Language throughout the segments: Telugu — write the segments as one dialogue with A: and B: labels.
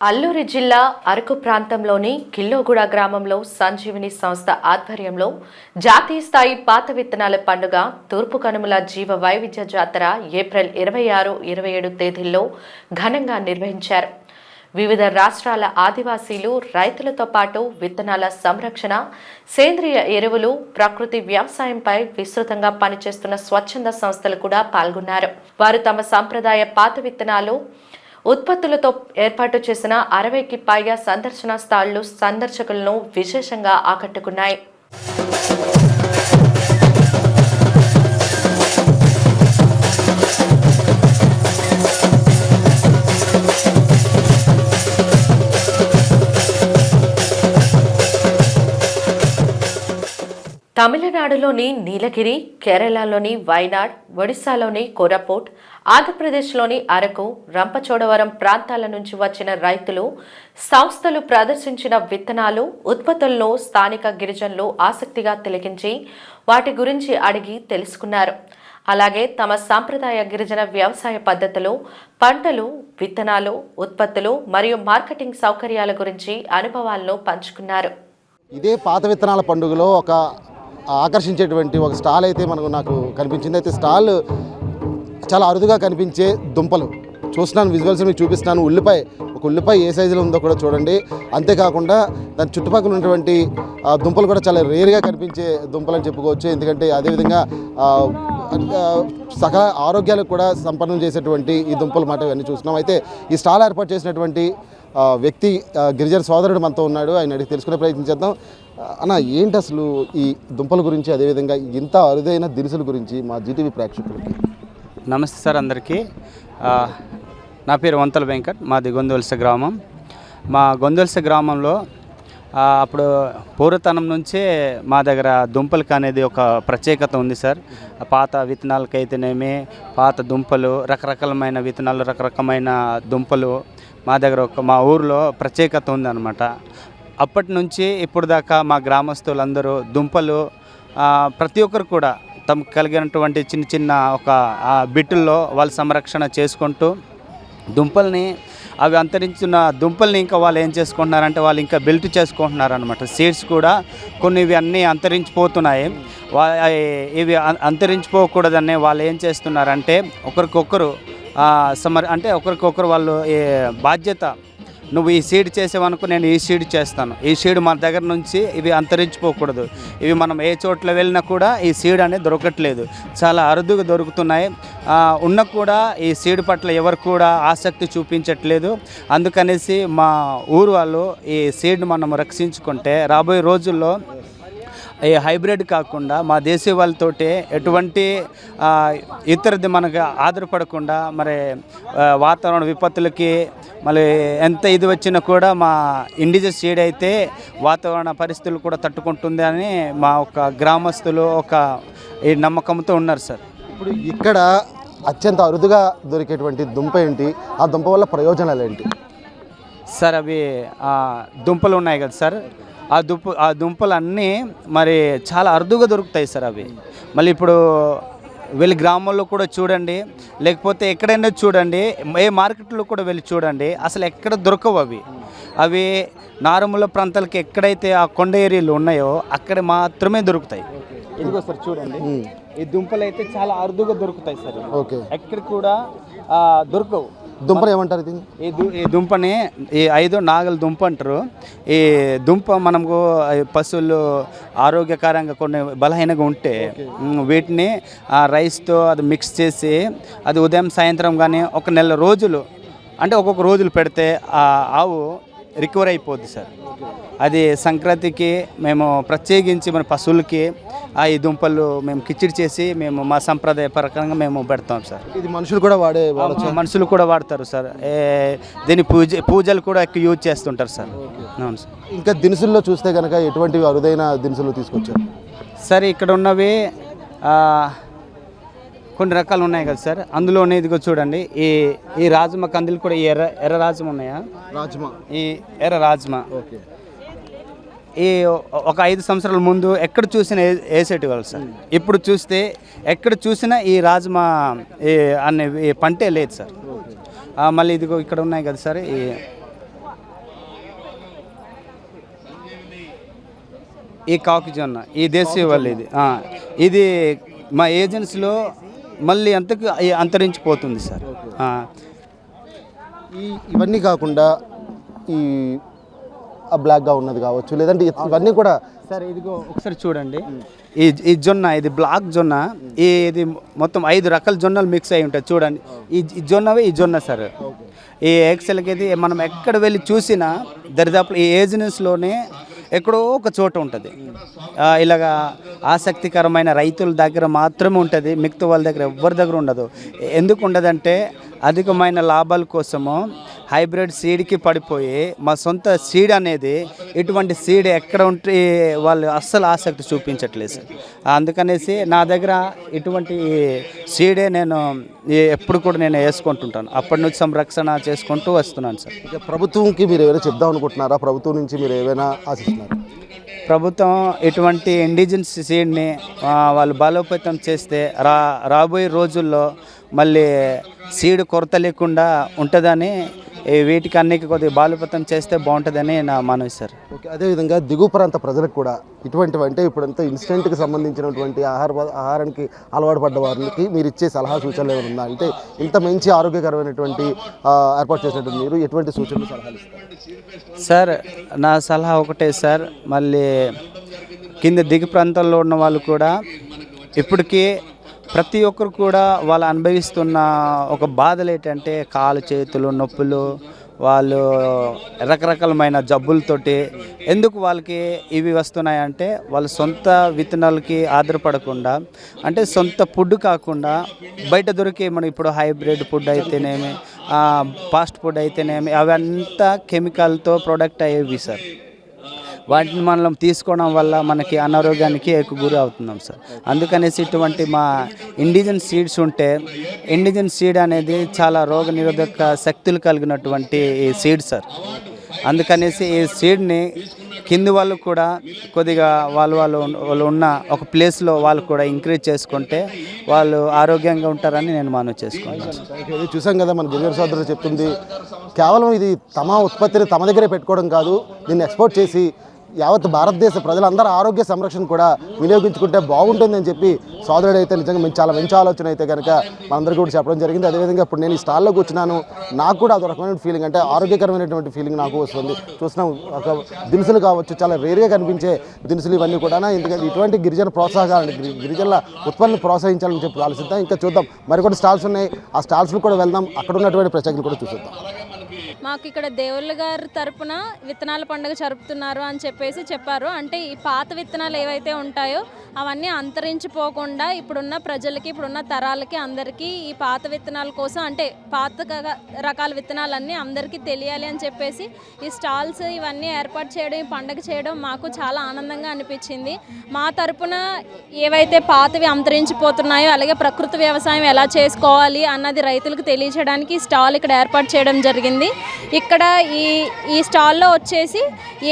A: అల్లూరి జిల్లా అరకు ప్రాంతంలోని కిల్లోగూడ గ్రామంలో సంజీవిని సంస్థ ఆధ్వర్యంలో జాతీయ స్థాయి పాత విత్తనాల పండుగ తూర్పు కనుమల జీవ వైవిధ్య జాతర ఏప్రిల్ ఇరవై ఆరు ఇరవై ఏడు తేదీల్లో ఘనంగా నిర్వహించారు. వివిధ రాష్ట్రాల ఆదివాసీలు రైతులతో పాటు విత్తనాల సంరక్షణ సేంద్రియ ఎరువులు ప్రకృతి వ్యవసాయంపై విస్తృతంగా పనిచేస్తున్న స్వచ్ఛంద సంస్థలు కూడా పాల్గొన్నారు. వారు తమ సంప్రదాయ పాత విత్తనాలు ఉత్పత్తులతో ఏర్పాటు చేసిన అరవైకి పైగా సందర్శన స్థాళ్ళు సందర్శకులను విశేషంగా ఆకట్టుకున్నాయి. తమిళనాడులోని నీలగిరి కేరళలోని వైనాడ్ ఒడిశాలోని కోరాపుట్ ఆంధ్రప్రదేశ్లోని అరకు రంపచోడవరం ప్రాంతాల నుంచి వచ్చిన రైతులు సంస్థలు ప్రదర్శించిన విత్తనాలు ఉత్పత్తులను స్థానిక గిరిజనులు ఆసక్తిగా తిలకించి వాటి గురించి అడిగి తెలుసుకున్నారు. అలాగే తమ సాంప్రదాయ గిరిజన వ్యవసాయ పద్ధతులు పంటలు విత్తనాలు ఉత్పత్తులు మరియు మార్కెటింగ్ సౌకర్యాల గురించి అనుభవాలను పంచుకున్నారు.
B: ఇదే పాత విత్తనాల పండుగలో ఒక ఆకర్షించేటువంటి ఒక స్టాల్ అయితే మనకు నాకు కనిపించింది. అయితే స్టాల్ చాలా అరుదుగా కనిపించే దుంపలు. చూస్తున్నాను విజువల్స్ మీకు చూపిస్తున్నాను. ఉల్లిపాయ ఒక ఉల్లిపాయ ఏ సైజులో ఉందో కూడా చూడండి. అంతేకాకుండా దాని చుట్టుపక్కల ఉన్నటువంటి దుంపలు కూడా చాలా రేర్గా కనిపించే దుంపలు అని చెప్పుకోవచ్చు. ఎందుకంటే అదేవిధంగా సకల ఆరోగ్యాలకు కూడా సంపన్నం చేసేటువంటి ఈ దుంపలు మాట ఇవన్నీ చూస్తున్నాం. అయితే ఈ స్టాల్ ఏర్పాటు చేసినటువంటి వ్యక్తి గిరిజన సోదరుడు మనతో ఉన్నాడు. ఆయన అడిగి తెలుసుకునే ప్రయత్నం చేద్దాం. అన్న ఏంటి అసలు ఈ దుంపల గురించి అదేవిధంగా ఇంత అరుదైన దినుసుల గురించి మా జీటీవీ ప్రేక్షకులకి?
C: నమస్తే సార్ అందరికీ. నా పేరు వంతల వెంకట్ మాది గొందవలస గ్రామం. మా గొందవలస గ్రామంలో అప్పుడు పూర్వతనం నుంచే మా దగ్గర దుంపలకి అనేది ఒక ప్రత్యేకత ఉంది సార్. పాత విత్తనాలకైతేనేమి పాత దుంపలు రకరకాలమైన విత్తనాలు రకరకమైన దుంపలు మా దగ్గర ఒక మా ఊరిలో ప్రత్యేకత ఉందన్నమాట. అప్పటి నుంచి ఇప్పుడు దాకా మా గ్రామస్తులందరూ దుంపలు ప్రతి ఒక్కరు కూడా తమకు కలిగినటువంటి చిన్న చిన్న ఒక బిట్టుల్లో వాళ్ళు సంరక్షణ చేసుకుంటూ దుంపల్ని అవి అంతరించిన దుంపల్ని ఇంకా వాళ్ళు ఏం చేసుకుంటున్నారంటే వాళ్ళు ఇంకా బెల్ట్ చేసుకుంటున్నారు అనమాట సీడ్స్ కూడా కొన్ని ఇవి అన్నీ అంతరించిపోతున్నాయి. వా ఇవి అం- అంతరించిపోకూడదని వాళ్ళు ఏం చేస్తున్నారంటే ఒకరికొకరు సమర్ అంటే ఒకరికొకరు వాళ్ళు ఈ బాధ్యత నువ్వు ఈ సీడ్ చేసేవనుకో నేను ఈ సీడ్ చేస్తాను. ఈ సీడ్ మన దగ్గర నుంచి ఇవి అంతరించిపోకూడదు. ఇవి మనం ఏ చోట్ల వెళ్ళినా కూడా ఈ సీడ్ అనేది దొరకట్లేదు. చాలా అరుదుగా దొరుకుతున్నాయి. ఉన్న కూడా ఈ సీడ్ పట్ల ఎవరు కూడా ఆసక్తి చూపించట్లేదు. అందుకనేసి మా ఊరు వాళ్ళు ఈ సీడ్ని మనం రక్షించుకుంటే రాబోయే రోజుల్లో ఈ హైబ్రిడ్ కాకుండా మా దేశీయ వాళ్ళతోటి ఎటువంటి ఇతరది మనకు ఆధారపడకుండా మరి వాతావరణ విపత్తులకి మళ్ళీ ఎంత ఇది వచ్చినా కూడా మా ఇండిజినస్ సీడ్ అయితే వాతావరణ పరిస్థితులు కూడా తట్టుకుంటుంది అని మా ఒక గ్రామస్తులు ఒక ఈ నమ్మకంతో ఉన్నారు సార్.
B: ఇప్పుడు ఇక్కడ అత్యంత అరుదుగా దొరికేటువంటి దుంప ఏంటి? ఆ దుంప వల్ల ప్రయోజనాలు ఏంటి?
C: సార్ అవి ఆ, దుంపలు ఉన్నాయి కదా సార్. ఆ దుంప ఆ దుంపలు అన్నీ మరి చాలా అరుదుగా దొరుకుతాయి సార్ అవి. మళ్ళీ ఇప్పుడు వెళ్ళి గ్రామాల్లో కూడా చూడండి లేకపోతే ఎక్కడైనా చూడండి ఏ మార్కెట్లో కూడా వెళ్ళి చూడండి అసలు ఎక్కడ దొరకవు అవి. అవి నారుమూల ప్రాంతాలకి ఎక్కడైతే ఆ కొండ ఏరియాలు ఉన్నాయో అక్కడ మాత్రమే దొరుకుతాయి. ఇదిగో సార్ చూడండి ఈ దుంపలు అయితే చాలా అరుదుగా దొరుకుతాయి సార్.
B: ఓకే.
C: ఎక్కడ కూడా దొరకవు.
B: దుంపలు ఏమంటారు ఇది
C: ఈ దు ఈ దుంపని ఈ ఐదు నాగల దుంప అంటారు. ఈ దుంప మనకు ఈ పశువులు ఆరోగ్యకరంగా కొన్ని బలహీనంగా ఉంటే ఉమ్, వీటిని ఆ రైస్తో అది మిక్స్ చేసి అది ఉదయం సాయంత్రం కానీ ఒక నెల రోజులు అంటే ఒక్కొక్క రోజులు పెడితే ఆ ఆవు రికవర్ అయిపోద్ది సార్. అది సంక్రాంతికి మేము ప్రత్యేకించి మన పశువులకి ఆ ఈ దుంపలు మేము కిచిడి చేసి మేము మా సంప్రదాయ ప్రకారంగా మేము పెడతాం సార్.
B: ఇది మనుషులు కూడా వాడే
C: మనుషులు కూడా వాడతారు సార్. దీని పూజ పూజలు కూడా ఎక్కువ యూజ్ చేస్తుంటారు సార్. అవును సార్.
B: ఇంకా దినుసుల్లో చూస్తే కనుక ఎటువంటి అరుదైన దినుసులు తీసుకొచ్చారు?
C: సరే ఇక్కడ ఉన్నవి కొన్ని రకాలు ఉన్నాయి కదా సార్. అందులోనే ఇదిగో చూడండి ఈ ఈ రాజమా కందులు కూడా ఈ ఎర్ర ఎర్ర రాజ్మా ఉన్నాయా?
B: రాజ్మా.
C: ఈ ఎర్ర రాజ్మా.
B: ఓకే.
C: ఈ ఒక ఐదు సంవత్సరాల ముందు ఎక్కడ చూసినా వేసేటి వాళ్ళు సార్. Hmm. ఇప్పుడు చూస్తే ఎక్కడ చూసినా ఈ రాజ్మా అనే పంటే లేదు సార్. మళ్ళీ ఇదిగో ఇక్కడ ఉన్నాయి కదా సార్ ఈ ఈ కాఫీ జొన్న ఈ దేశీయ వాళ్ళు ఇది ఇది మా ఏజెన్సీలో మళ్ళీ అంతకు అంతరించిపోతుంది సార్.
B: ఈ ఇవన్నీ కాకుండా ఈ బ్లాక్గా ఉన్నది కావచ్చు లేదంటే ఇవన్నీ కూడా
C: సార్ ఇదిగో ఒకసారి చూడండి. ఈ ఈ జొన్న ఇది బ్లాక్ జొన్న ఈ ఇది మొత్తం ఐదు రకాల జొన్నలు మిక్స్ అయి ఉంటాయి చూడండి. ఈ జొన్నవే ఈ జొన్న సార్. ఈ ఎక్సెల్కి మనం ఎక్కడ వెళ్ళి చూసినా దరిదాపులు ఈ ఏజెన్సీలోనే ఎక్కడో ఒక చోట ఉంటుంది. ఇలాగా ఆసక్తికరమైన రైతుల దగ్గర మాత్రమే ఉంటుంది. మిగతా వాళ్ళ దగ్గర ఎవరి దగ్గర ఉండదు. ఎందుకు ఉండదంటే అధికమైన లాభాల కోసము హైబ్రిడ్ సీడ్కి పడిపోయి మా సొంత సీడ్ అనేది ఇటువంటి సీడ్ ఎక్కడ ఉంటే వాళ్ళు అస్సలు ఆసక్తి చూపించట్లేదు సార్. అందుకనేసి నా దగ్గర ఇటువంటి సీడే నేను ఎప్పుడు కూడా నేను వేసుకుంటుంటాను. అప్పటి నుంచి సంరక్షణ చేసుకుంటూ వస్తున్నాను సార్.
B: ఇక ప్రభుత్వంకి మీరు ఏమైనా చెప్దాం అనుకుంటున్నారా? ప్రభుత్వం నుంచి మీరు ఏమైనా ఆశిస్తున్నారు?
C: ప్రభుత్వం ఇటువంటి ఇండిజిన్స్ సీడ్ని వాళ్ళు బలోపేతం చేస్తే రా రాబోయే రోజుల్లో మళ్ళీ సీడ్ కొరత లేకుండా ఉంటుందని వీటికి అన్నికి కొద్దిగా బలోపేతం చేస్తే బాగుంటుందని నా మనవి సార్
B: ఓకే అదేవిధంగా దిగువ ప్రాంత ప్రజలకు కూడా ఇటువంటివి అంటే ఇప్పుడంతా ఇన్స్టెంట్కి సంబంధించినటువంటి ఆహార ఆహారానికి అలవాటు పడ్డ వారికి మీరు ఇచ్చే సలహా సూచనలు ఏమైనా ఉందా? అంటే ఇంత మంచి ఆరోగ్యకరమైనటువంటి ఏర్పాటు చేసినటువంటి మీరు ఎటువంటి సూచనలు సలహాలు ఇస్తారు?
C: సార్ నా సలహా ఒకటే సార్. మళ్ళీ కింద దిగు ప్రాంతాల్లో ఉన్న వాళ్ళు కూడా ఇప్పటికీ ప్రతి ఒక్కరు కూడా వాళ్ళు అనుభవిస్తున్న ఒక బాధలు ఏంటంటే కాలు చేతులు నొప్పులు వాళ్ళు రకరకాలమైన జబ్బులతోటి ఎందుకు వాళ్ళకి ఇవి వస్తున్నాయంటే వాళ్ళ సొంత విత్తనాలకి ఆధారపడకుండా అంటే సొంత ఫుడ్ కాకుండా బయట దొరికే మనం ఇప్పుడు హైబ్రిడ్ ఫుడ్ అయితేనేమి ఫాస్ట్ ఫుడ్ అయితేనేమి అవంతా కెమికల్తో ప్రొడక్ట్ అయ్యేవి సార్. వాటిని మనం తీసుకోవడం వల్ల మనకి అనారోగ్యానికి ఎక్కువ గురి అవుతున్నాం సార్. అందుకనేసి ఇటువంటి మా ఇండిజన్ సీడ్స్ ఉంటే ఇండిజన్ సీడ్ అనేది చాలా రోగ నిరోధక శక్తులు కలిగినటువంటి ఈ సీడ్ సార్. అందుకనేసి ఈ సీడ్ని కింది వాళ్ళు కూడా కొద్దిగా వాళ్ళు వాళ్ళు వాళ్ళు ఉన్న ఒక ప్లేస్లో వాళ్ళు కూడా ఇంక్రీజ్ చేసుకుంటే వాళ్ళు ఆరోగ్యంగా ఉంటారని నేను మనవి చేసుకున్నాను
B: ఇది చూసాం కదా మన గిరిజన సోదరులు చెప్తుంది. కేవలం ఇది తమ ఉత్పత్తిని తమ దగ్గరే పెట్టుకోవడం కాదు దీన్ని ఎక్స్పోర్ట్ చేసి యావత్ భారతదేశ ప్రజలందరూ ఆరోగ్య సంరక్షణ కూడా వినియోగించుకుంటే బాగుంటుందని చెప్పి సోదరుడు అయితే నిజంగా మంచి చాలా మంచి ఆలోచన అయితే కనుక మనందరికీ కూడా చెప్పడం జరిగింది. అదేవిధంగా ఇప్పుడు నేను ఈ స్టాల్లో కూర్చున్నాను. నాకు కూడా అదొక రకమైన ఫీలింగ్ అంటే ఆరోగ్యకరమైనటువంటి ఫీలింగ్ నాకు వస్తుంది. చూస్తున్నాం ఒక దినుసులు కావచ్చు చాలా రేర్గా కనిపించే దినుసులు ఇవన్నీ కూడా ఎందుకంటే ఇటువంటి గిరిజన ప్రోత్సాహాలు గిరిజనల గిరిజనుల ఉత్పత్తిని ప్రోత్సహించాలని చెప్పి ఆలోచిద్దాం. ఇంకా చూద్దాం. మరికొన్ని స్టాల్స్ ఉన్నాయి. ఆ స్టాల్స్లో కూడా వెళ్దాం. అక్కడ ఉన్నటువంటి ప్రత్యేకతలు కూడా చూసిద్దాం.
D: మాకు ఇక్కడ దేవుళ్ళ గారి తరపున విత్తనాల పండుగ జరుపుతున్నారు అని చెప్పేసి చెప్పారు. అంటే ఈ పాత విత్తనాలు ఏవైతే ఉంటాయో అవన్నీ అంతరించిపోకుండా ఇప్పుడున్న ప్రజలకి ఇప్పుడున్న తరాలకి అందరికీ ఈ పాత విత్తనాల కోసం అంటే పాత రకాల విత్తనాలన్నీ అందరికీ తెలియాలి అని చెప్పేసి ఈ స్టాల్స్ ఇవన్నీ ఏర్పాటు చేయడం ఈ పండుగ చేయడం మాకు చాలా ఆనందంగా అనిపించింది. మా తరపున ఏవైతే పాతవి అంతరించిపోతున్నాయో అలాగే ప్రకృతి వ్యవసాయం ఎలా చేసుకోవాలి అన్నది రైతులకు తెలియచేయడానికి ఈ స్టాల్ ఇక్కడ ఏర్పాటు చేయడం జరిగింది. ఇక్కడ ఈ ఈ స్టాల్లో వచ్చేసి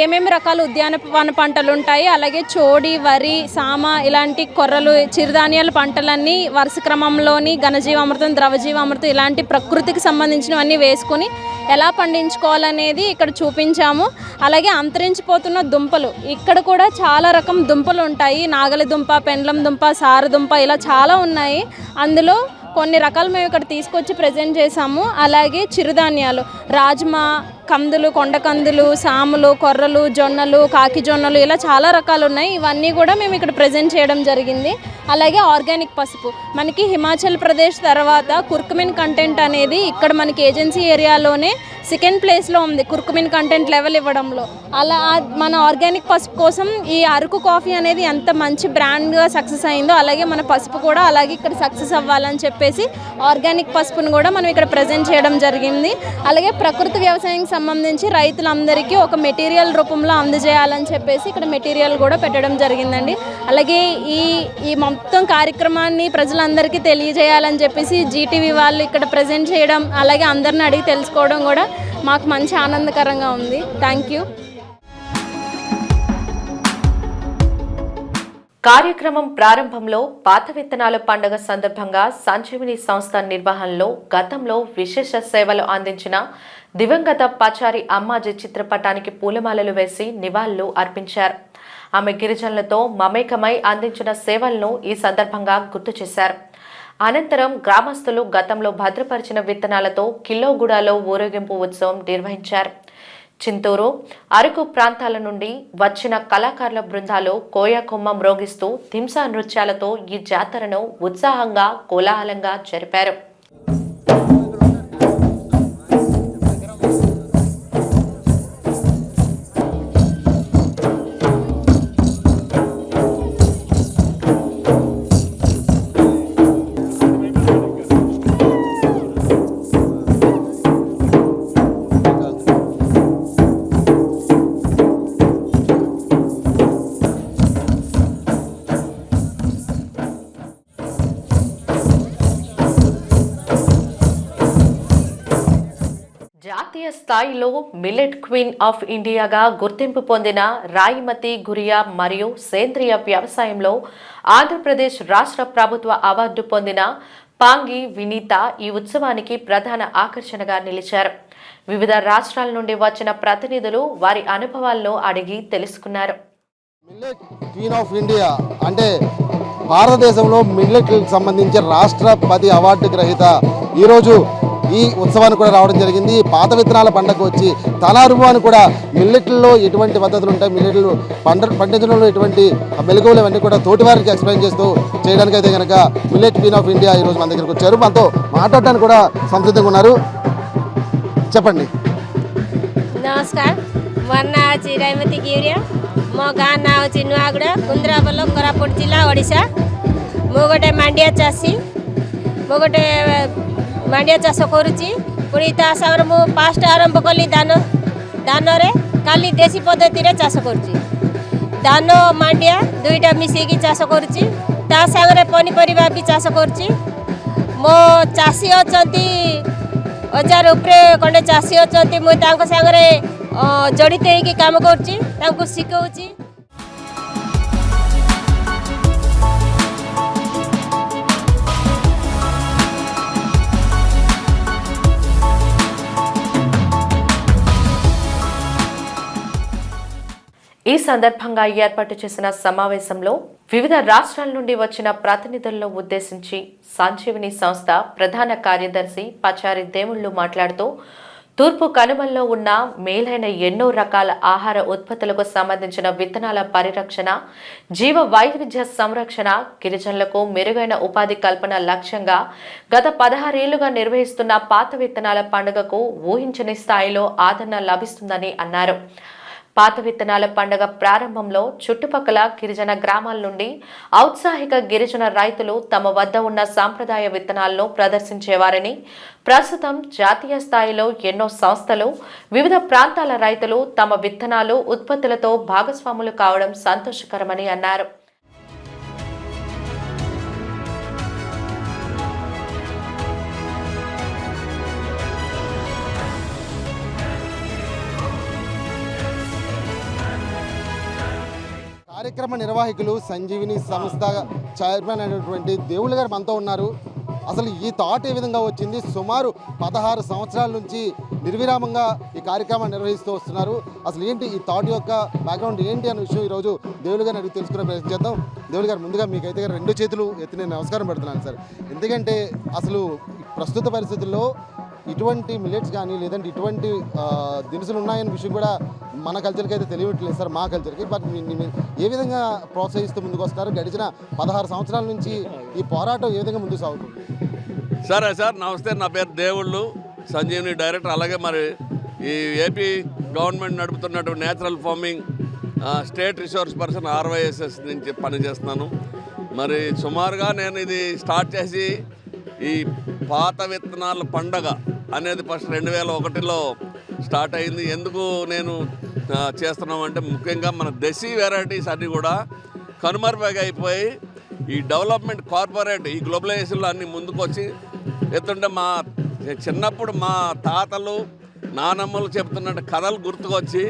D: ఏమేమి రకాల ఉద్యానవన పంటలు ఉంటాయి? అలాగే చోడి వరి సామ ఇలాంటి కొర్రలు చిరుధాన్యాల పంటలన్నీ వరుస క్రమంలోని ఘనజీవామృతం ద్రవజీవామృతం ఇలాంటి ప్రకృతికి సంబంధించినవన్నీ వేసుకొని ఎలా పండించుకోవాలనేది ఇక్కడ చూపించాము. అలాగే అంతరించిపోతున్న దుంపలు. ఇక్కడ కూడా చాలా రకం దుంపలు ఉంటాయి. నాగలి దుంప పెండ్లం దుంప సారదుంప ఇలా చాలా ఉన్నాయి. అందులో కొన్ని రకాలు మేము ఇక్కడ తీసుకొచ్చి ప్రజెంట్ చేసాము అలాగే చిరుధాన్యాలు రాజ్మా కందులు కొండ కందులు సాములు కొర్రలు జొన్నలు కాకి జొన్నలు ఇలా చాలా రకాలు ఉన్నాయి ఇవన్నీ కూడా మేము ఇక్కడ ప్రజెంట్ చేయడం జరిగింది. అలాగే ఆర్గానిక్ పసుపు. మనకి హిమాచల్ ప్రదేశ్ తర్వాత కుర్కుమిన్ కంటెంట్ అనేది ఇక్కడ మనకి ఏజెన్సీ ఏరియాలోనే సెకండ్ ప్లేస్లో ఉంది కుర్కుమిన్ కంటెంట్ లెవెల్ ఇవ్వడంలో. అలా మన ఆర్గానిక్ పసుపు కోసం ఈ అరకు కాఫీ అనేది ఎంత మంచి బ్రాండ్గా సక్సెస్ అయిందో అలాగే మన పసుపు కూడా అలాగే ఇక్కడ సక్సెస్ అవ్వాలని చెప్పేసి ఆర్గానిక్ పసుపును కూడా మనం ఇక్కడ ప్రజెంట్ చేయడం జరిగింది. అలాగే ప్రకృతి వ్యవసాయం సంబంధించి రైతులందరికీ ఒక మెటీరియల్ రూపంలో అందజేయాలని చెప్పేసి ఇక్కడ మెటీరియల్ కూడా పెట్టడం జరిగిందండి. అలాగే ఈ ఈ మొత్తం కార్యక్రమాన్ని ప్రజలందరికీ తెలియజేయాలని చెప్పేసి జీటీవీ వాళ్ళు ఇక్కడ ప్రజెంట్ చేయడం అలాగే అందరిని అడిగి తెలుసుకోవడం కూడా మాకు మంచి ఆనందకరంగా ఉంది. థ్యాంక్ యూ
A: కార్యక్రమం ప్రారంభంలో పాత విత్తనాల పండుగ సందర్భంగా సంజీవిని సంస్థ నిర్వహణలో గతంలో విశేష సేవలు అందించిన దివంగత పచారి అమ్మాజీ చిత్రపటానికి పూలమాలలు వేసి నివాళులు అర్పించారు. ఆమె గిరిజనులతో మమేకమై అందించిన సేవలను ఈ సందర్భంగా గుర్తు చేశారు. అనంతరం గ్రామస్తులు గతంలో భద్రపరిచిన విత్తనాలతో కిల్లోగూడలో ఊరేగింపు ఉత్సవం నిర్వహించారు. చింతూరు అరకు ప్రాంతాల నుండి వచ్చిన కళాకారుల బృందాలు కోయకొమ్మ మ్రోగిస్తూ హింసా నృత్యాలతో ఈ జాతరను ఉత్సాహంగా కోలాహలంగా జరిపారు. జాతీయ స్థాయిలో మిల్లెట్ క్వీన్ ఆఫ్ ఇండియాగా గుర్తింపు పొందిన రాయిమతి గురియా మరియు సేంద్రియ వ్యవసాయంలో ఆంధ్రప్రదేశ్ రాష్ట్ర ప్రభుత్వ అవార్డు పొందిన పాంగి వినీత ఈ ఉత్సవానికి ప్రధాన ఆకర్షణగా నిలిచారు. వివిధ రాష్ట్రాల నుండి వచ్చిన ప్రతినిధులు వారి అనుభవాలను అడిగి తెలుసుకున్నారు.
B: మిల్లెట్ క్వీన్ ఆఫ్ ఇండియా అంటే భారతదేశంలో మిల్లెట్లకు సంబంధించి రాష్ట్రపతి అవార్డు గ్రహీత. ఈరోజు ఈ ఉత్సవాన్ని కూడా రావడం జరిగింది. పాత విత్తనాల పండగ వచ్చి తన కూడా మిల్లెట్లలో ఎటువంటి పద్ధతులు ఉంటాయి? మిల్లెట్లు పంట పండించడంలో ఎటువంటి మెలుగులు అవన్నీ కూడా తోటివారికి ఎక్స్ప్లెయిన్ చేస్తూ చేయడానికి అయితే కనుక మిల్లెట్ క్వీన్ ఆఫ్ ఇండియా ఈరోజు మన దగ్గరికి వచ్చారు. మనతో మాట్లాడడానికి కూడా సంసిద్ధంగా ఉన్నారు. చెప్పండి.
E: నమస్కారం. वर्ना चिरायमती गिरिया म गाँ नाउँ ମାଣ୍ଡିଆ ଚାଷ କରୁଛି। ପୁଣି ତା ସାଙ୍ଗରେ ମୁଁ ଫାଷ୍ଟ ଆରମ୍ଭ କଲି ଧାନ ଧାନରେ। କାଲି ଦେଶୀ ପଦ୍ଧତିରେ ଚାଷ କରୁଛି। ଧାନ ମାଣ୍ଡିଆ ଦୁଇଟା ମିଶେଇକି ଚାଷ କରୁଛି। ତା ସାଙ୍ଗରେ ପନିପରିବା ବି ଚାଷ କରୁଛି। ମୋ ଚାଷୀ ଅଛନ୍ତି ହଜାର ଉପରେ ଖଣ୍ଡେ ଚାଷୀ ଅଛନ୍ତି। ମୁଁ ତାଙ୍କ ସାଙ୍ଗରେ ଜଡ଼ିତ ହେଇକି କାମ କରୁଛି। ତାଙ୍କୁ ଶିଖଉଛି।
A: ఈ సందర్భంగా ఏర్పాటు చేసిన సమావేశంలో వివిధ రాష్ట్రాల నుండి వచ్చిన ప్రతినిధులను ఉద్దేశించి సంజీవిని సంస్థ ప్రధాన కార్యదర్శి పచారి దేవుళ్ళు మాట్లాడుతూ తూర్పు కనుమల్లో ఉన్న మేలైన ఎన్నో రకాల ఆహార ఉత్పత్తులకు సంబంధించిన విత్తనాల పరిరక్షణ జీవ వైవిధ్య సంరక్షణ గిరిజనులకు మెరుగైన ఉపాధి కల్పన లక్ష్యంగా గత పదహారేళ్ళుగా నిర్వహిస్తున్న పాత విత్తనాల పండుగకు ఊహించని స్థాయిలో ఆదరణ లభిస్తుందని అన్నారు. పాత విత్తనాల పండగ ప్రారంభంలో చుట్టుపక్కల గిరిజన గ్రామాల నుండి ఔత్సాహిక గిరిజన రైతులు తమ వద్ద ఉన్న సాంప్రదాయ విత్తనాలను ప్రదర్శించేవారని ప్రస్తుతం జాతీయ స్థాయిలో ఎన్నో సంస్థలు వివిధ ప్రాంతాల రైతులు తమ విత్తనాలు ఉత్పత్తులతో భాగస్వాములు కావడం సంతోషకరమని అన్నారు.
B: కార్యక్రమ నిర్వాహకులు సంజీవిని సంస్థ చైర్మన్ అయినటువంటి దేవుళ్ళు గారు మనతో ఉన్నారు. అసలు ఈ థాట్ ఏ విధంగా వచ్చింది? సుమారు పదహారు సంవత్సరాల నుంచి నిర్విరామంగా ఈ కార్యక్రమాన్ని నిర్వహిస్తూ వస్తున్నారు. అసలు ఏంటి ఈ థాట్ యొక్క బ్యాక్గ్రౌండ్ ఏంటి అనే విషయం ఈరోజు దేవులు గారిని అడిగి తెలుసుకునే ప్రయత్నం చేద్దాం. దేవులు గారు ముందుగా మీకైతే అయితే రెండు చేతులు ఎత్తి నేను నమస్కారం పెడుతున్నాను సార్. ఎందుకంటే అసలు ప్రస్తుత పరిస్థితుల్లో ఇటువంటి మిలెట్స్ కానీ లేదంటే ఇటువంటి దినుసులు ఉన్నాయనే విషయం కూడా మన కల్చర్కి అయితే తెలియట్లేదు సార్ మా కల్చర్కి బట్ మీ- ఏ విధంగా ప్రోత్సహిస్తూ ముందుకు వస్తారు? గడిచిన పదహారు సంవత్సరాల నుంచి ఈ పోరాటం ఏ విధంగా ముందుకు సాగుతుంది?
F: సరే సార్ నమస్తే. నా పేరు దేవుళ్ళు. సంజీవుని డైరెక్టర్. అలాగే మరి ఈ AP government నడుపుతున్నటువంటి natural farming state resource person R Y S S నుంచి పనిచేస్తున్నాను. మరి సుమారుగా నేను ఇది స్టార్ట్ చేసి ఈ పాత విత్తనాల పండగ అనేది ఫస్ట్ రెండు వేల ఒకటిలో స్టార్ట్ అయింది. ఎందుకు నేను చేస్తున్నాం చేస్తున్నామంటే ముఖ్యంగా మన దశీ వెరైటీస్ అన్నీ కూడా కనుమరుగు అయిపోయి ఈ డెవలప్మెంట్ కార్పొరేట్ ఈ గ్లోబలైజేషన్లో అన్ని ముందుకొచ్చి ఎత్తుంటే మా చిన్నప్పుడు మా తాతలు నానమ్మలు చెప్తున్నట్టు కథలు గుర్తుకొచ్చి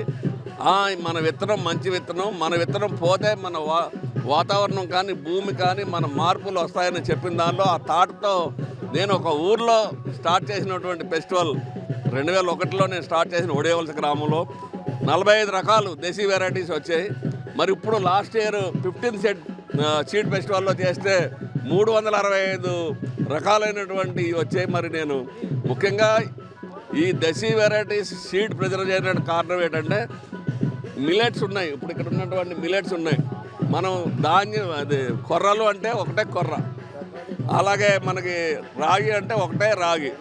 F: "ఆ, మన విత్తనం మంచి విత్తనం మన విత్తనం పోతే మన వా వాతావరణం కానీ భూమి కానీ మన మార్పులు వస్తాయని చెప్పిన దానిలో ఆ తాటతో నేను ఒక ఊర్లో స్టార్ట్ చేసినటువంటి ఫెస్టివల్ రెండు వేల ఒకటిలో నేను స్టార్ట్ చేసిన ఒడేవలస గ్రామంలో నలభై ఐదు రకాలు దేశీ వెరైటీస్ వచ్చాయి. మరి ఇప్పుడు last year fifteen set seed ఫెస్టివల్లో చేస్తే మూడు వందల అరవై ఐదు రకాలైనటువంటి వచ్చాయి. మరి నేను ముఖ్యంగా ఈ దశీ వెరైటీస్ సీడ్ ప్రిజర్వ్ చేయడానికి కారణం ఏంటంటే మిలెట్స్ ఉన్నాయి. ఇప్పుడు ఇక్కడ ఉన్నటువంటి మిలెట్స్ ఉన్నాయి. మనం ధాన్యం అది కొర్రలు అంటే ఒకటే కొర్ర. అలాగే మనకి రాగి అంటే ఒకటే రాగి.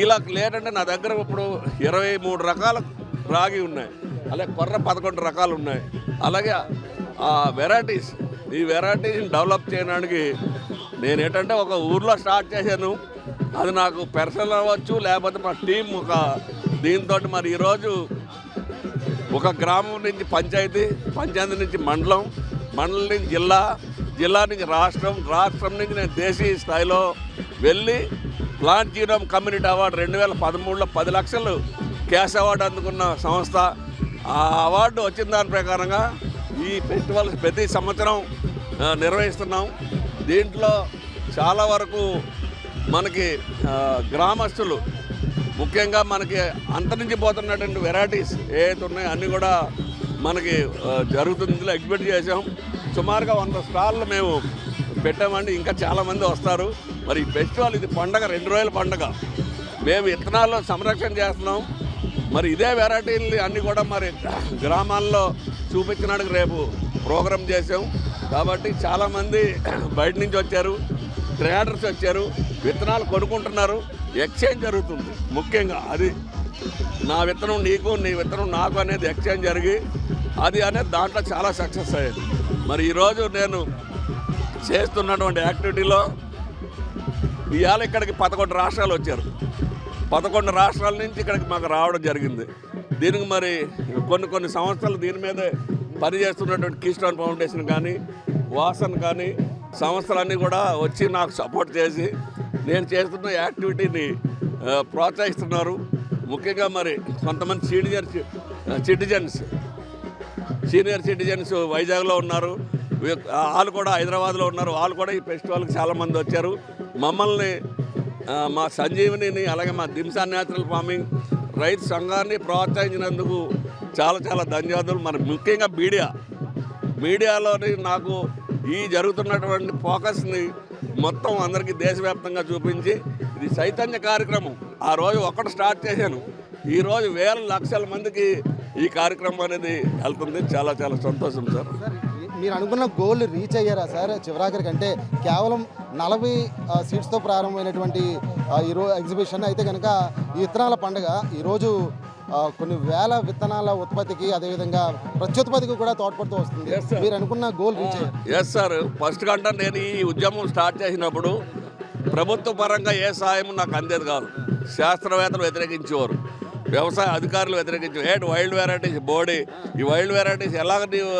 F: ఇలా లేదంటే నా దగ్గర ఇప్పుడు ఇరవై మూడు రకాల రాగి ఉన్నాయి. అలాగే కొర్ర పదకొండు రకాలు ఉన్నాయి. అలాగే ఆ వెరైటీస్ ఈ వెరైటీస్ని డెవలప్ చేయడానికి నేను ఏంటంటే ఒక ఊర్లో స్టార్ట్ చేశాను. అది నాకు పెర్సనల్ అవ్వచ్చు లేకపోతే మా టీం ఒక దీంతో మరి ఈరోజు ఒక గ్రామం నుంచి పంచాయతీ పంచాయతీ నుంచి మండలం మండలం నుంచి జిల్లా జిల్లా నుంచి రాష్ట్రం రాష్ట్రం నుంచి నేను దేశీయ స్థాయిలో వెళ్ళి ప్లాంట్ జీనోమ్ కమ్యూనిటీ అవార్డు రెండు వేల పదమూడులో పది లక్షలు క్యాష్ అవార్డు అందుకున్న సంస్థ. ఆ అవార్డు వచ్చిన దాని ప్రకారంగా ఈ ఫెస్టివల్ ప్రతి సంవత్సరం నిర్వహిస్తున్నాం. దీంట్లో చాలా వరకు మనకి గ్రామస్తులు ముఖ్యంగా మనకి అంతరించిపోతున్నటువంటి వెరైటీస్ ఏవైతే ఉన్నాయో అన్నీ కూడా మనకి జరుగుతుంది ఇందులో ఎగ్జిబిట్ చేసాం. సుమారుగా వంద స్టాళ్ళు మేము పెట్టామండి. ఇంకా చాలామంది వస్తారు. మరి ఫెస్టివల్ ఇది పండగ రెండు రోజుల పండగ. మేము విత్తనాల్లో సంరక్షణ చేస్తున్నాం. మరి ఇదే వెరైటీలు అన్నీ కూడా మరి గ్రామాల్లో చూపించడానికి రేపు ప్రోగ్రాం చేసాం కాబట్టి చాలామంది బయట నుంచి వచ్చారు ట్రేడర్స్ వచ్చారు విత్తనాలు కొనుక్కుంటున్నారు. ఎక్స్చేంజ్ జరుగుతుంది ముఖ్యంగా. అది నా విత్తనం నీకు నీ విత్తనం నాకు అనేది ఎక్స్చేంజ్ జరిగి అది అనేది దాంట్లో చాలా సక్సెస్ అయ్యేది. మరి ఈరోజు నేను చేస్తున్నటువంటి యాక్టివిటీలో ఇవాళ ఇక్కడికి పదకొండు రాష్ట్రాలు వచ్చారు. పదకొండు రాష్ట్రాల నుంచి ఇక్కడికి మాకు రావడం జరిగింది. దీనికి మరి కొన్ని కొన్ని సంస్థలు దీని మీదే పనిచేస్తున్నటువంటి కీస్టోన్ ఫౌండేషన్ కానీ వాసన్ కానీ సంస్థలన్నీ కూడా వచ్చి నాకు సపోర్ట్ చేసి నేను చేస్తున్న యాక్టివిటీని ప్రోత్సహిస్తున్నారు. ముఖ్యంగా మరి కొంతమంది సీనియర్ సిటిజన్స్ సీనియర్ సిటిజన్స్ వైజాగ్లో ఉన్నారు. వాళ్ళు కూడా హైదరాబాద్లో ఉన్నారు. వాళ్ళు కూడా ఈ ఫెస్టివల్కి చాలామంది వచ్చారు. మమ్మల్ని మా సంజీవనిని అలాగే మా దింసా న్యాచురల్ ఫార్మింగ్ రైతు సంఘాన్ని ప్రోత్సహించినందుకు చాలా చాలా ధన్యవాదాలు. మరి ముఖ్యంగా మీడియా. మీడియాలోని నాకు ఈ జరుగుతున్నటువంటి ఫోకస్ని మొత్తం అందరికీ దేశవ్యాప్తంగా చూపించి ఇది చైతన్య కార్యక్రమం. ఆ రోజు ఒక్కటి స్టార్ట్ చేశాను. ఈరోజు వేల లక్షల మందికి ఈ కార్యక్రమం అనేది వెళ్తుంది. చాలా చాలా సంతోషం సార్.
B: మీరు అనుకున్న గోల్ రీచ్ అయ్యారా సార్ చివరాఖరికి అంటే కేవలం నలభై సీట్స్తో ప్రారంభమైనటువంటి ఆ, ఈరోజు ఎగ్జిబిషన్ అయితే కనుక ఈ విత్తనాల పండుగ ఈరోజు కొన్ని వేల విత్తనాల ఉత్పత్తికి అదేవిధంగా ప్రత్యుత్పత్తికి కూడా తోడ్పడుతూ వస్తుంది. మీరు అనుకున్న గోల్ రీచ్ అయ్యారు?
F: ఎస్ సార్ ఫస్ట్ కంటే నేను ఈ ఉద్యమం స్టార్ట్ చేసినప్పుడు ప్రభుత్వ పరంగా ఏ సాయం నాకు అందేది కాదు. శాస్త్రవేత్తలు వ్యతిరేకించేవారు. వ్యవసాయ అధికారులు వ్యతిరేకించి. ఏట్ వైల్డ్ వెరైటీస్ బోడీ ఈ వైల్డ్ వెరైటీస్ ఎలాగ నీవు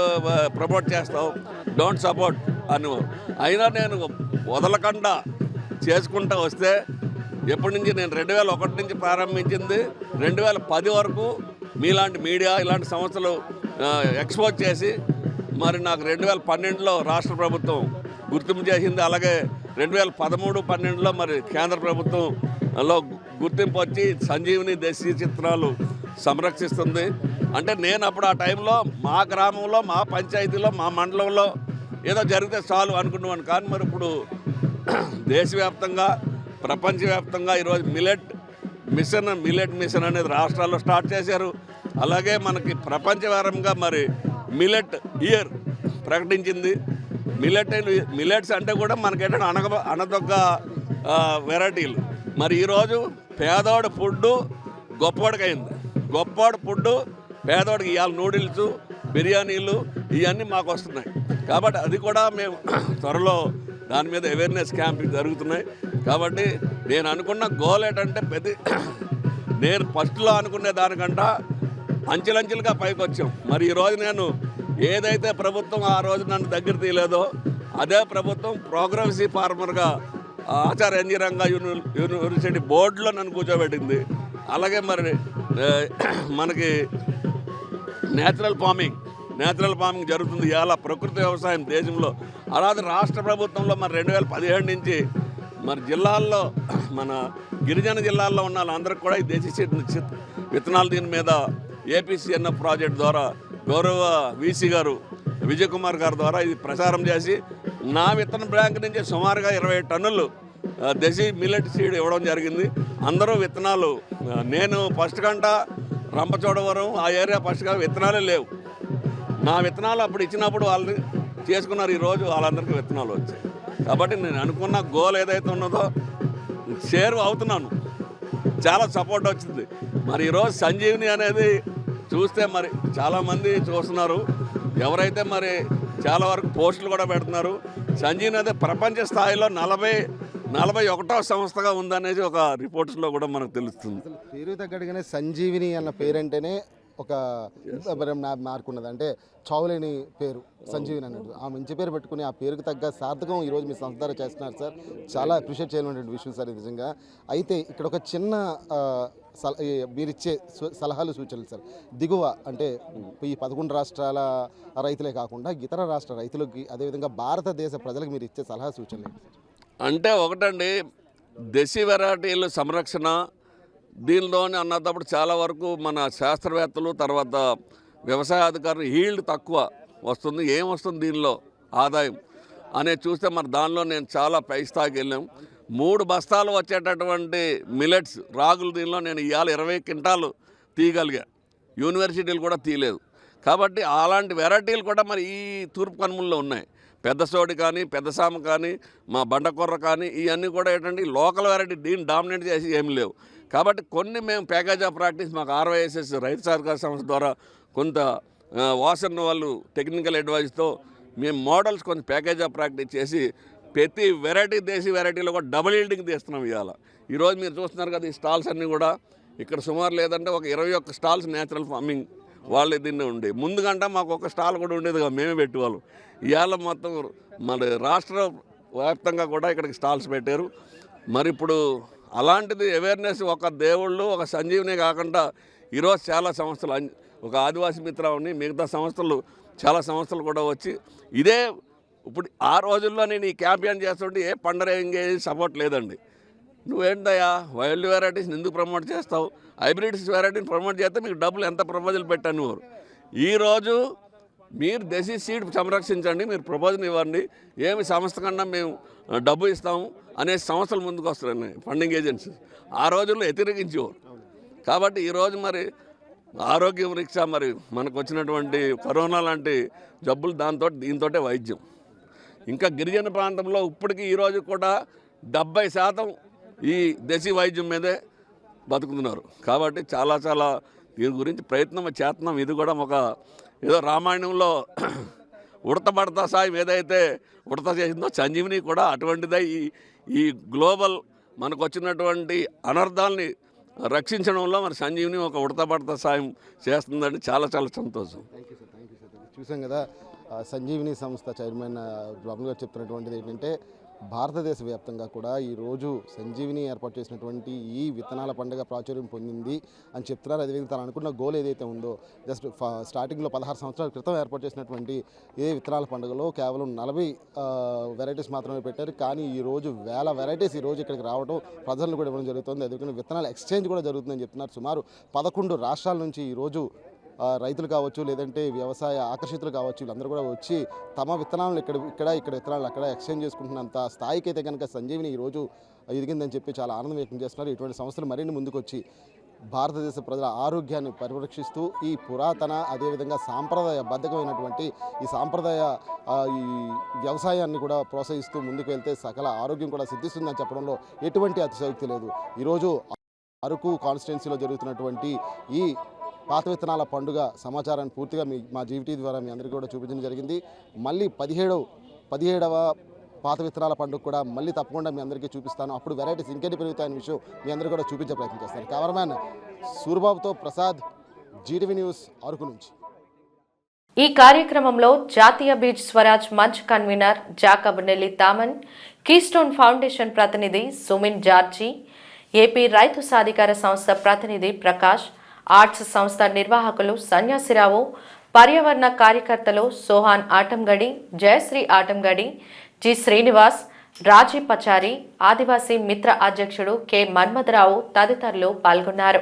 F: ప్రమోట్ చేస్తావు? డోంట్ సపోర్ట్ అని. అయినా నేను వదలకుండా చేసుకుంటా వస్తే ఎప్పటి నుంచి నేను రెండు వేల ఒకటి నుంచి ప్రారంభించింది రెండు వేల పది వరకు మీలాంటి మీడియా ఇలాంటి సంస్థలు ఎక్స్పోజ్ చేసి మరి నాకు రెండు వేల పన్నెండులో రాష్ట్ర ప్రభుత్వం గుర్తింపు చేసింది. అలాగే రెండు వేల పదమూడు పన్నెండులో మరి కేంద్ర ప్రభుత్వంలో గుర్తింపు వచ్చి సంజీవిని దేశీయ చిత్రాలు సంరక్షిస్తుంది. అంటే నేను అప్పుడు ఆ టైంలో మా గ్రామంలో మా పంచాయతీలో మా మండలంలో ఏదో జరిగితే చాలు అనుకున్నాను కానీ మరి ఇప్పుడు దేశవ్యాప్తంగా ప్రపంచవ్యాప్తంగా ఈరోజు మిలెట్ మిషన్ మిలెట్ మిషన్ అనేది రాష్ట్రాల్లో స్టార్ట్ చేశారు. అలాగే మనకి ప్రపంచవ్యాప్తంగా మరి మిలెట్ ఇయర్ ప్రకటించింది. మిలెట్ మిలెట్స్ అంటే కూడా మనకి ఏంటంటే అనగ అనదొక్క వెరైటీలు. మరి ఈరోజు పేదోడి ఫుడ్ గొప్పవాడికి అయింది గొప్పవాడి ఫుడ్ పేదవాడికి ఇవాళ నూడిల్స్ బిర్యానీలు ఇవన్నీ మాకు వస్తున్నాయి. కాబట్టి అది కూడా మేము త్వరలో దాని మీద అవేర్నెస్ క్యాంప్ జరుగుతున్నాయి. కాబట్టి నేను అనుకున్న గోల్ ఏంటంటే ప్రతి నేను ఫస్ట్లో అనుకునే దానికంట అంచెలంచెలుగా పైకి వచ్చాం మరి ఈరోజు నేను ఏదైతే ప్రభుత్వం ఆ రోజు నన్ను దగ్గర తీయలేదో అదే ప్రభుత్వం progressive ఫార్మర్గా Acharya N G uni university బోర్డులో నన్ను కూర్చోబెట్టింది. అలాగే మరి మనకి నేచురల్ ఫార్మింగ్ నేచురల్ ఫార్మింగ్ జరుగుతుంది. ఇలా ప్రకృతి వ్యవసాయం దేశంలో అలాగే రాష్ట్ర ప్రభుత్వంలో మరి రెండు వేల పదిహేడు నుంచి మరి జిల్లాల్లో మన గిరిజన జిల్లాల్లో ఉన్న వాళ్ళందరికీ కూడా ఈ దేశీ విత్తనాలు దీని మీద ఏపీసీఎన్ఎఫ్ ప్రాజెక్ట్ ద్వారా గౌరవ వీసీ గారు విజయ్ కుమార్ గారి ద్వారా ఇది ప్రచారం చేసి నా విత్తన బ్యాంక్ నుంచి సుమారుగా ఇరవై టన్నులు ఆ, దశి మిల్లెట్ సీడ్ ఇవ్వడం జరిగింది. అందరూ విత్తనాలు నేను ఫస్ట్ కంట రంపచోడవరం ఆ ఏరియా ఫస్ట్గా విత్తనాలే లేవు. నా విత్తనాలు అప్పుడు ఇచ్చినప్పుడు వాళ్ళు చేసుకున్నారు ఈరోజు వాళ్ళందరికీ విత్తనాలు వచ్చాయి. కాబట్టి నేను అనుకున్న గోల్ ఏదైతే ఉన్నదో షేర్ అవుతున్నాను. చాలా సపోర్ట్ వచ్చింది. మరి ఈరోజు సంజీవిని అనేది చూస్తే మరి చాలామంది చూస్తున్నారు. ఎవరైతే మరి చాలా వరకు పోస్టులు కూడా పెడుతున్నారు. సంజీవ్ అదే ప్రపంచ స్థాయిలో నలభై నలభై ఒకటో సంస్థగా ఉందనేది ఒక రిపోర్ట్స్లో కూడా మనకు తెలుస్తుంది.
B: పేరు తగ్గట్టుగానే సంజీవిని అన్న పేరంటేనే ఒక మార్కు ఉన్నది అంటే చావులేని పేరు సంజీవిని అన్నట్టు. ఆ మంచి పేరు పెట్టుకుని ఆ పేరుకు తగ్గ సార్థకం ఈరోజు మీ సంస్థ ద్వారా చేస్తున్నారు సార్. చాలా అప్రిషియేట్ చేయనటువంటి విషయం సార్ నిజంగా. అయితే ఇక్కడ ఒక చిన్న సల మీరిచ్చే సలహాలు సూచనలు సార్. దిగువ అంటే ఈ పదకొండు రాష్ట్రాల రైతులే కాకుండా ఇతర రాష్ట్ర రైతులకి అదేవిధంగా భారతదేశ ప్రజలకు మీరు ఇచ్చే సలహా సూచనలు?
F: అంటే ఒకటండి దేశీ వెరైటీల సంరక్షణ దీనిలోనే అన్నప్పుడు చాలా వరకు మన శాస్త్రవేత్తలు తర్వాత వ్యవసాయ అధికారులు హీల్డ్ తక్కువ వస్తుంది. ఏం వస్తుంది దీనిలో? ఆదాయం. అనేది చూస్తే మరి దానిలో నేను చాలా పై స్థాయికి వెళ్ళాం. మూడు బస్తాలు వచ్చేటటువంటి మిలెట్స్ రాగులు దీనిలో నేను ఇవాళ ఇరవై క్వింటాలు తీయగలిగా. యూనివర్సిటీలు కూడా తీయలేదు. కాబట్టి అలాంటి వెరైటీలు కూడా మరి ఈ తూర్పు కనుమల్లో ఉన్నాయి. పెద్ద సోడి కానీ పెద్ద సామ కానీ మా బండకొర్ర కానీ ఇవన్నీ కూడా ఏంటంటే లోకల్ వెరైటీ దీన్ని డామినేట్ చేసి ఏమి లేవు. కాబట్టి కొన్ని మేము ప్యాకేజ్ ఆఫ్ ప్రాక్టీస్ మాకు ఆర్వైఎస్ఎస్ రైతు సహకార సంస్థ ద్వారా కొంత వాసన్న వాళ్ళు టెక్నికల్ అడ్వైస్తో మేము మోడల్స్ కొంచెం ప్యాకేజ్ ఆఫ్ ప్రాక్టీస్ చేసి ప్రతి వెరైటీ దేశీ వెరైటీలో కూడా డబుల్ ఈల్డింగ్ తీస్తున్నాం ఇవాళ. ఈరోజు మీరు చూస్తున్నారు కదా ఈ స్టాల్స్ అన్నీ కూడా. ఇక్కడ సుమారు లేదంటే ఒక ఇరవై ఒక్క స్టాల్స్ న్యాచురల్ ఫార్మింగ్ వాళ్ళే దీన్ని ఉండే. ముందుకంటే మాకు ఒక స్టాల్ కూడా ఉండేది కదా మేమే పెట్టేవాళ్ళం. ఇవాళ మొత్తం మన రాష్ట్ర వ్యాప్తంగా కూడా ఇక్కడికి స్టాల్స్ పెట్టారు. మరి ఇప్పుడు అలాంటిది అవేర్నెస్ ఒక దేవుళ్ళు ఒక సంజీవనే కాకుండా ఈరోజు చాలా సంస్థలు ఒక ఆదివాసి మిత్ర మిగతా సంస్థలు చాలా సంస్థలు కూడా వచ్చి ఇదే ఇప్పుడు ఆ రోజుల్లో నేను ఈ క్యాంపెయిన్ చేస్తుంటే ఏ పండరేంగ్ సపోర్ట్ లేదండి. నువ్వేంటయ్యా వైల్డ్ వెరైటీస్ ఎందుకు ప్రమోట్ చేస్తావు? హైబ్రిడ్స్ వెరైటీని ప్రమోట్ చేస్తే మీకు డబ్బులు ఎంత ప్రపోజల్ పెట్టాను నువ్వు? ఈరోజు మీరు దేశీ సీడ్ సంరక్షించండి మీరు ప్రపోజల్ ఇవ్వండి. ఏమి సంస్థ కన్నా మేము డబ్బు ఇస్తాము అనే సంస్థలు ముందుకు వస్తున్నాయి ఫండింగ్ ఏజెన్సీస్ ఆ రోజుల్లో వ్యతిరేకించేవారు. కాబట్టి ఈరోజు మరి ఆరోగ్యం రిక్షా మరి మనకు వచ్చినటువంటి కరోనా లాంటి జబ్బులు దాంతో దీంతో వైద్యం. ఇంకా గిరిజన ప్రాంతంలో ఇప్పటికీ ఈరోజు కూడా డెబ్బై శాతం ఈ దేశీ వైద్యం మీదే బతుకుతున్నారు. కాబట్టి చాలా చాలా దీని గురించి ప్రయత్నం చేస్తున్నాం. ఇది కూడా ఒక ఏదో రామాయణంలో ఉడత పడతా సాయం ఏదైతే ఉడత చేసిందో సంజీవిని కూడా అటువంటిదే ఈ ఈ గ్లోబల్ మనకు వచ్చినటువంటి అనర్థాలని రక్షించడంలో మన సంజీవిని ఒక ఉడత పడతా సాయం చేస్తుందంటే చాలా చాలా సంతోషం.
B: Thank you sir thank you sir చూసాం కదా సంజీవిని సంస్థ చైర్మన్ బాబు గారు చెప్తున్నటువంటిది ఏంటంటే భారతదేశ వ్యాప్తంగా కూడా ఈరోజు సంజీవిని ఏర్పాటు చేసినటువంటి ఈ విత్తనాల పండుగ ప్రాచుర్యం పొందింది అని చెప్తున్నారు. అదేవిధంగా తను అనుకున్న గోల్ ఏదైతే ఉందో జస్ట్ ఫ- స్టార్టింగ్లో పదహారు సంవత్సరాల క్రితం ఏర్పాటు చేసినటువంటి ఏ విత్తనాల పండుగలో కేవలం నలభై వెరైటీస్ మాత్రమే పెట్టారు. కానీ ఈరోజు వేల వెరైటీస్ ఈ రోజు ఇక్కడికి రావడం ప్రజలను కూడా ఇవ్వడం జరుగుతుంది. అదేవిధంగా విత్తనాల ఎక్స్చేంజ్ కూడా జరుగుతుందని చెప్తున్నారు. సుమారు పదకొండు రాష్ట్రాల నుంచి ఈరోజు రైతులు కావచ్చు లేదంటే వ్యవసాయ ఆకర్షితులు కావచ్చు వీళ్ళందరూ కూడా వచ్చి తమ విత్తనాలను ఇక్కడ ఇక్కడ ఇక్కడ విత్తనాలు అక్కడ ఎక్స్చేంజ్ చేసుకుంటున్నంత స్థాయికి అయితే కనుక సంజీవిని ఈరోజు ఎదిగిందని చెప్పి చాలా ఆనందం వ్యక్తం చేస్తున్నారు. ఇటువంటి సంస్థలు మరిన్ని ముందుకు వచ్చి భారతదేశ ప్రజల ఆరోగ్యాన్ని పరిరక్షిస్తూ ఈ పురాతన అదేవిధంగా సాంప్రదాయ బద్ధకమైనటువంటి ఈ సాంప్రదాయ ఈ వ్యవసాయాన్ని కూడా ప్రోత్సహిస్తూ ముందుకు వెళ్తే సకల ఆరోగ్యం కూడా సిద్ధిస్తుందని చెప్పడంలో ఎటువంటి అతిశయోక్తి లేదు. ఈరోజు అరకు కాన్స్టిట్యున్సీలో జరుగుతున్నటువంటి ఈ పాత విత్తనాల పండుగ సమాచారాన్ని పూర్తిగా మీ మా జీవిటీ ద్వారా మీ అందరికీ కూడా చూపించడం జరిగింది. మళ్ళీ పదిహేడవ పదిహేడవ పాత విత్తనాల పండుగ కూడా మళ్ళీ తప్పకుండా మీ అందరికీ చూపిస్తాను. అప్పుడు వెరైటీస్ ఇంకెన్ని పెరుగుతాయనే విషయం మీ అందరికీ కూడా చూపించే ప్రయత్నం చేస్తాను cameraman సూర్బాబుతో Prasad Zee TV news Araku నుంచి.
A: ఈ కార్యక్రమంలో జాతీయ Beej Swaraj Manch convener Jacob Nelli Thaman Keystone Foundation ప్రతినిధి సుమిన్ జార్జీ ఏపీ రైతు సాధికార సంస్థ ప్రతినిధి ప్రకాష్ ఆర్ట్స్ సంస్థ నిర్వాహకులు సన్యాసిరావు పర్యావరణ కార్యకర్తలు సోహాన్ ఆటంగడి జయశ్రీ ఆటంగడి జి శ్రీనివాస్ రాజీ పచారి ఆదివాసీ మిత్ర అధ్యక్షుడు కె మన్మథరావు తదితరులు పాల్గొన్నారు.